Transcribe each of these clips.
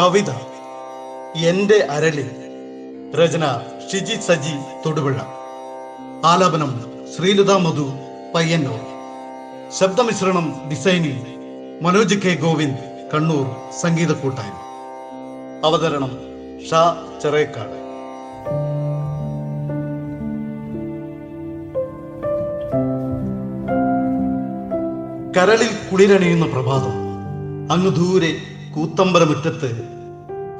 കവിത. എന്റെ അരളി രചന ഷിജി സജി തൊടുപുഴ. ആലാപനം ശ്രീലത മധു പയ്യന്നൂർ. ശബ്ദമിശ്രണം ഡിസൈനിങ് മനോജ് കെ ഗോവിന്ദ് കണ്ണൂർ സംഗീത കൂട്ടായ്മ അവതരണം ഷാ ചെറേക്കാട്. കരളിൽ കുളിരണിയുന്ന പ്രഭാതം അങ്ങ് ദൂരെ കൂത്തമ്പലമുറ്റത്ത്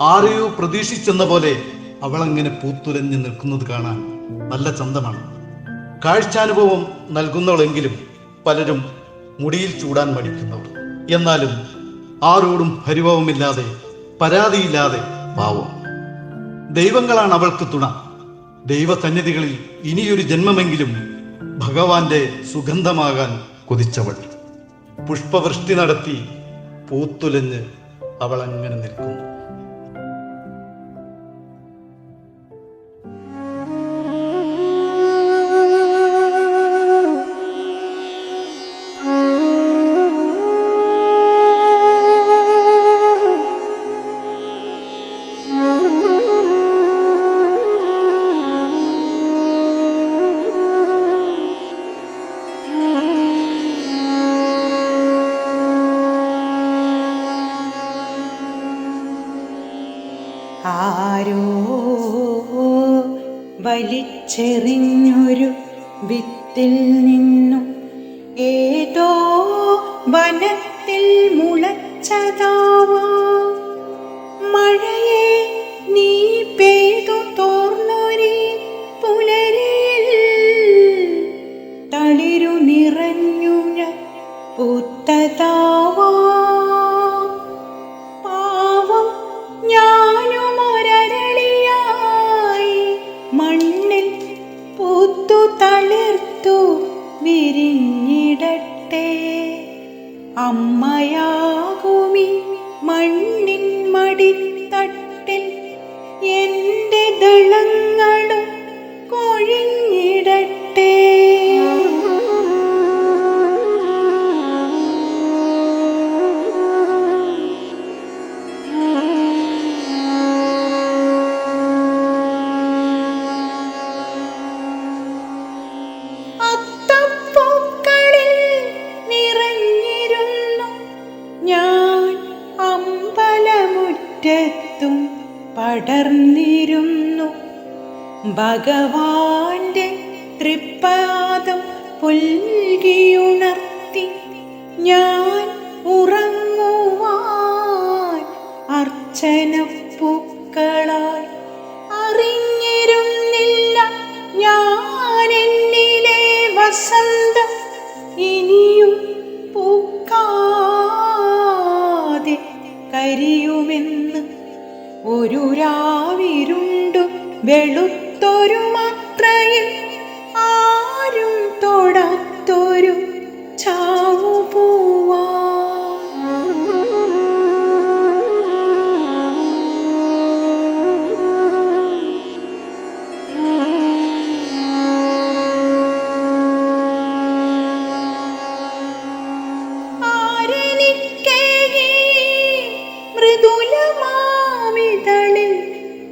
ആരെയോ പ്രതീക്ഷിച്ചെന്ന പോലെ അവളങ്ങനെ പൂത്തുലഞ്ഞ് നിൽക്കുന്നത് കാണാൻ നല്ല ചന്തമാണ്. കാഴ്ചാനുഭവം നൽകുന്നവളെങ്കിലും പലരും മുടിയിൽ ചൂടാൻ മടിക്കുന്നവർ. എന്നാലും ആരോടും പരിഭവമില്ലാതെ പരാതിയില്ലാതെ പാവം. ദൈവങ്ങളാണ് അവൾക്ക് തുണ. ദൈവസന്നിധികളിൽ ഇനിയൊരു ജന്മമെങ്കിലും ഭഗവാന്റെ സുഗന്ധമാകാൻ കൊതിച്ചവൾ. പുഷ്പവൃഷ്ടി നടത്തി പൂത്തുലഞ്ഞ് അവൾ അങ്ങനെ നിൽക്കുന്നു. ആരോ വലിച്ചെറിഞ്ഞൊരു വിത്തിൽ നിന്നും ഏതോ വനത്തിൽ മുളച്ചതാവാ. മഴയെ നീ പെയ്തു തോർന്നൊരി പുലരിൽ തളിരു നിറഞ്ഞു ഞാൻ പൂത്തതാവാ. തളിർത്തു വിരിഞ്ഞിടട്ടെ. അമ്മയാകുമി മണ്ണിൻ മടിത്തട്ടിൽ എന്റെ ദളങ്ങളും അമ്പലമുറ്റത്തും പടർന്നിരുന്നു. ഭഗവാന്റെ തൃപ്പാദം പുൽകിയുണർത്തി ഞാൻ ഉറങ്ങുവാൻ അർച്ചനപ്പൂക്കളായി. അറിഞ്ഞിരുന്നില്ല ഞാൻ എന്നിലെ വസന്തം ഇനിയും പൂക്കാതെ കരിയുമെന്ന്. ഒരു രാവിരുണ്ടു വെളുത്തൊരു മാത്രയിൽ ആരും തൊടാത്തൊരു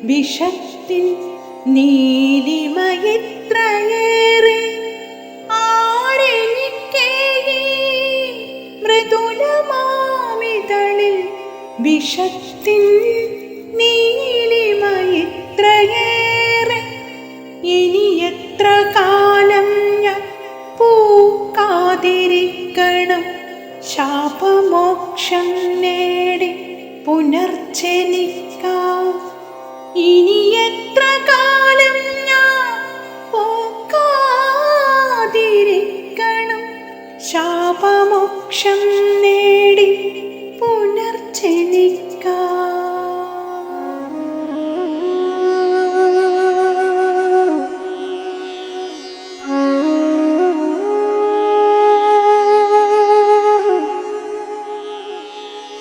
വിഷത്തിൻ നീലിമയത്രയേറെ മൃദുലമാമിതളിൽ വിഷത്തിൻ നീലിമയത്രയേറെ ഇനി എത്ര കാലം ഞാൻ പൂക്കാതിരിക്കണം? ശാപമോക്ഷം നേടി പുനർജനിക്കാം. ഇനി എത്ര കാലം ഞാൻ ശാപമോക്ഷം നേടി പുനർജനിക്കാം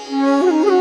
Mm-hmm.